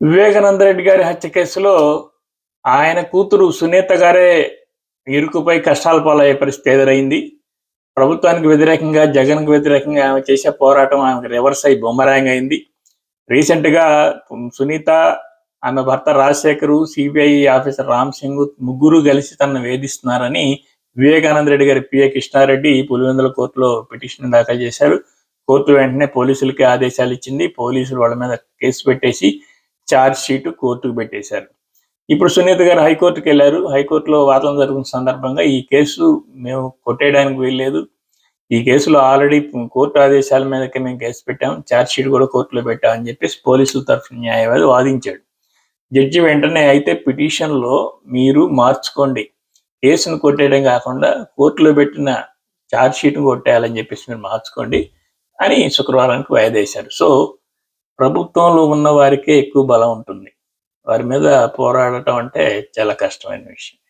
వివేకానంద రెడ్డి గారి హత్య కేసులో ఆయన కూతురు సునీత గారే ఇరుకుపై కష్టాల పాలయ్యే పరిస్థితి ఎదురైంది. ప్రభుత్వానికి వ్యతిరేకంగా జగన్కు వ్యతిరేకంగా ఆమె చేసే పోరాటం ఆమెకు రివర్స్ అయి బొమ్మరాంగ్ అయింది. రీసెంట్గా సునీత ఆమె భర్త రాజశేఖరు సిబిఐ ఆఫీసర్ రామ్ సింగ్ ముగ్గురు కలిసి తనను వేధిస్తున్నారని వివేకానంద రెడ్డి గారి పిఏ కృష్ణారెడ్డి పులివెందుల కోర్టులో పిటిషన్ దాఖలు చేశారు. కోర్టు వెంటనే పోలీసులకి ఆదేశాలు ఇచ్చింది. పోలీసులు వాళ్ళ మీద కేసు పెట్టేసి ఛార్జ్ షీట్ కోర్టుకు పెట్టేశారు. ఇప్పుడు సునీత గారు హైకోర్టుకి వెళ్ళారు. హైకోర్టులో వాదన జరుగుతున్న సందర్భంగా ఈ కేసు మేము కొట్టేయడానికి వీల్లేదు. ఈ కేసులో ఆల్రెడీ కోర్టు ఆదేశాల మీదకి మేము కేసు పెట్టాం. ఛార్జ్ షీట్ కూడా కోర్టులో పెట్టాం అని చెప్పేసి పోలీసుల తరఫున న్యాయవాది వాదించాడు. జడ్జి వెంటనే అయితే పిటిషన్లో మీరు మార్చుకోండి. కేసును కొట్టేయడం కాకుండా కోర్టులో పెట్టిన ఛార్జ్ షీట్ కొట్టేయాలని చెప్పేసి మీరు మార్చుకోండి అని శుక్రవారానికి వాయిదేశారు. సో ప్రభుత్వంలో ఉన్న వారికే ఎక్కువ బలం ఉంటుంది. వారి మీద పోరాడటం అంటే చాలా కష్టమైన విషయం.